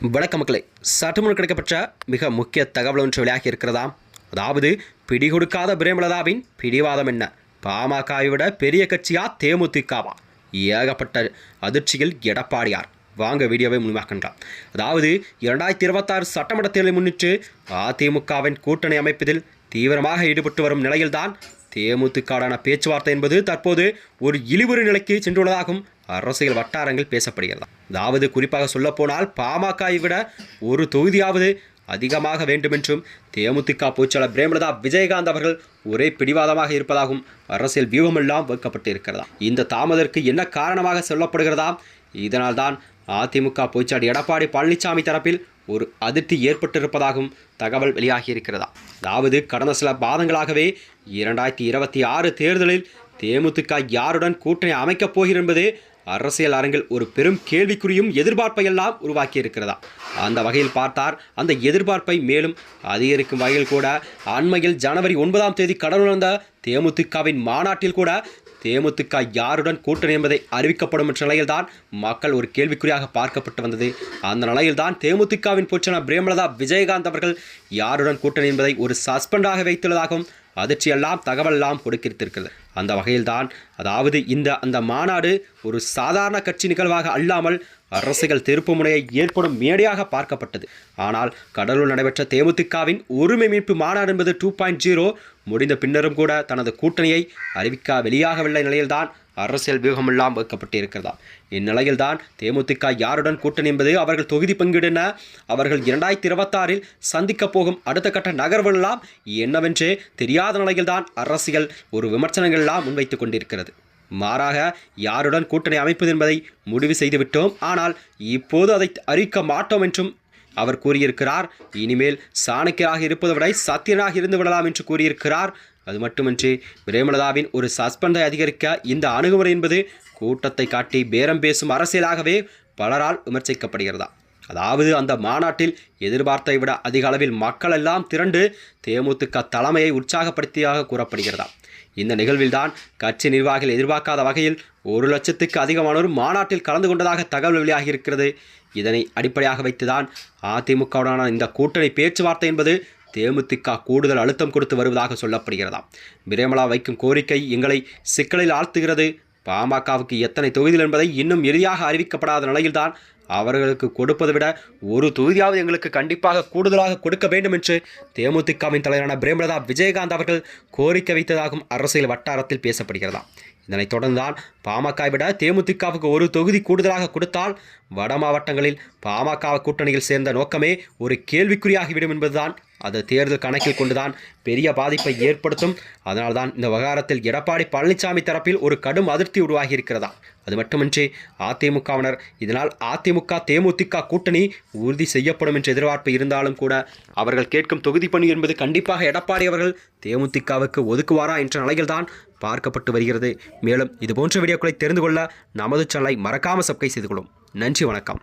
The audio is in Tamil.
வணக்க மக்களை. சற்றுமுன் கிடைக்கப்பட்ட மிக முக்கிய தகவல் ஒன்று வெளியாகி இருக்கிறதாம் அதாவது பிடி கொடுக்காத பிரேமலதாவின் பிடிவாதம் என்ன? பாமகவை விட பெரிய கட்சியா தேமுதிகவா? ஏகப்பட்ட அதிர்ச்சியில் எடப்பாடியார். வாங்க வீடியோவை முன்வாக்கின்றார் அதாவது இரண்டாயிரத்தி இருபத்தாறு சட்டமன்ற தேர்தலை முன்னிட்டு அதிமுகவின் கூட்டணி அமைப்பதில் தீவிரமாக ஈடுபட்டு வரும் நிலையில்தான் தேமுதிகடான பேச்சுவார்த்தை என்பது தற்போது ஒரு இழிவுறு நிலைக்கு சென்றுள்ளதாகவும் அரசியல் வட்டாரங்கள் பேசப்படுகிறது. அதாவது குறிப்பாக சொல்லப்போனால் பாமகவை விட ஒரு தொகுதியாவது அதிகமாக வேண்டுமென்றும் தேமுதிக பொதுச்செயலர் பிரேமலதா விஜயகாந்த் அவர்கள் ஒரே பிடிவாதமாக இருப்பதாகவும் அரசியல் வியூகமெல்லாம் வைக்கப்பட்டு இருக்கிறதா இந்த தாமதற்கு என்ன காரணமாக சொல்லப்படுகிறதாம் இதனால்தான் அதிமுக பொதுச்செயலர் எடப்பாடி பழனிசாமி தரப்பில் ஒரு அதிர்ச்சி ஏற்பட்டிருப்பதாகவும் தகவல் வெளியாகி இருக்கிறதா அதாவது கடந்த சில மாதங்களாகவே இரண்டாயிரத்தி இருபத்தி ஆறு தேர்தலில் தேமுதிக யாருடன் கூட்டணி அமைக்கப் போகிறது என்பது அரசியல் அரங்கில் ஒரு பெரும் கேள்விக்குறியும் எதிர்பார்ப்பை எல்லாம் உருவாக்கி இருக்கிறதா அந்த வகையில் பார்த்தார் அந்த எதிர்பார்ப்பை மேலும் அதிகரிக்கும் வகையில் கூட அண்மையில் ஜனவரி ஒன்பதாம் தேதி கடலுணர்ந்த தேமுதிகவின் மாநாட்டில் கூட தேமுதிக யாருடன் கூட்டணி என்பதை அறிவிக்கப்படும் என்ற நிலையில்தான் மக்கள் ஒரு கேள்விக்குறியாக பார்க்கப்பட்டு வந்தது. அந்த நிலையில்தான் தேமுதிகவின் பூச்சன பிரேமலதா விஜயகாந்த் அவர்கள் யாருடன் கூட்டணி என்பதை ஒரு சஸ்பெண்டாக வைத்துள்ளதாகவும் அதிர்ச்சியெல்லாம் தகவலெல்லாம் கொடுக்கிறது அந்த வகையில்தான் அதாவது இந்த அந்த மாநாடு ஒரு சாதாரண கட்சி நிகழ்வாக அல்லாமல் அரசுகள் திருப்பு முனையை ஏற்படும் மேடையாக பார்க்கப்பட்டது. ஆனால் கடலூர் நடைபெற்ற தேமுதிகவின் உரிமை மீட்பு மாநாடு என்பது டூ பாயிண்ட் ஜீரோ முடிந்த பின்னரும் கூட தனது கூட்டணியை அறிவிக்க வெளியாகவில்லை நிலையில்தான் அரசியல் வியூகமெல்லாம் வைக்கப்பட்டு இருக்கிறதா இந்நிலையில்தான் தேமுதிக யாருடன் கூட்டணி என்பது அவர்கள் தொகுதி பங்கீடுன அவர்கள் இரண்டாயிரத்தி இருபத்தாறில் சந்திக்கப் போகும் அடுத்த கட்ட நகர்வுகளெல்லாம் என்னவென்றே தெரியாத நிலையில்தான் அரசியல் ஒரு விமர்சனங்கள் எல்லாம் முன்வைத்துக் கொண்டிருக்கிறது. மாறாக யாருடன் கூட்டணி அமைப்பது என்பதை முடிவு செய்துவிட்டோம். ஆனால் இப்போது அதை அறிவிக்க மாட்டோம் என்றும் அவர் கூறியிருக்கிறார் இனிமேல் சாணக்கியராக இருப்பதை விட சத்தியனாக இருந்து விடலாம் என்று கூறியிருக்கிறார். அது மட்டுமின்றி பிரேமலதாவின் ஒரு சஸ்பெண்டை அதிகரிக்க இந்த அணுகுமுறை என்பது கூட்டத்தை காட்டி பேரம் பேசும் அரசியலாகவே பலரால் விமர்சிக்கப்படுகிறதா? அதாவது அந்த மாநாட்டில் எதிர்பார்த்தை விட அதிக அளவில் மக்கள் எல்லாம் திரண்டு தேமுதிக தலைமையை உற்சாகப்படுத்தியாக கூறப்படுகிறதா? இந்த நிகழ்வில்தான் கட்சி நிர்வாகிகள் எதிர்பார்க்காத வகையில் ஒரு லட்சத்துக்கு அதிகமானோர் மாநாட்டில் கலந்து கொண்டதாக தகவல் வெளியாகியிருக்கிறது. இதனை அடிப்படையாக வைத்துதான் அதிமுகவுடனான இந்த கூட்டணி பேச்சுவார்த்தை என்பது தேமுதிக கூடுதல் அழுத்தம் கொடுத்து வருவதாக சொல்லப்படுகிறதாம். பிரேமலா வைக்கும் கோரிக்கை எங்களை சிக்கலில் ஆழ்த்துகிறது. பாமகவுக்கு எத்தனை தொகுதிகள் என்பதை இன்னும் இறுதியாக அறிவிக்கப்படாத நிலையில்தான் அவர்களுக்கு கொடுப்பதை விட ஒரு தொகுதியாவது எங்களுக்கு கண்டிப்பாக கூடுதலாக கொடுக்க வேண்டும் என்று தேமுதிகவின் தலைவரான பிரேமலதா விஜயகாந்த் அவர்கள் கோரிக்கை வைத்ததாகவும் அரசியல் வட்டாரத்தில் பேசப்படுகிறதா. இதனைத் தொடர்ந்துதான் பாமகவை விட தேமுதிகவுக்கு ஒரு தொகுதி கூடுதலாக கொடுத்தால் வட மாவட்டங்களில் பாமக கூட்டணியில் சேர்ந்த நோக்கமே ஒரு கேள்விக்குறியாகிவிடும் என்பதுதான் அது தேர்தல் கணக்கில் கொண்டுதான் பெரிய பாதிப்பை ஏற்படுத்தும். அதனால்தான் இந்த விவகாரத்தில் எடப்பாடி பழனிசாமி தரப்பில் ஒரு கடும் அதிருப்தி உருவாகி இருக்கிறதா அது மட்டுமின்றி அதிமுகவினர் இதனால் அதிமுக தேமுதிக கூட்டணி உறுதி செய்யப்படும் என்ற எதிர்பார்ப்பு இருந்தாலும் கூட அவர்கள் கேட்கும் தொகுதி பணி என்பது கண்டிப்பாக எடப்பாடி அவர்கள் தேமுதிகவுக்கு ஒதுக்குவாரா என்ற நிலையில்தான் பார்க்கப்பட்டு வருகிறது. மேலும் இதுபோன்ற வீடியோக்களை தெரிந்து கொள்ள நமது சேனலை மறக்காமல் சப்ஸ்கிரைப் செய்து கொள்ளும். நன்றி வணக்கம்.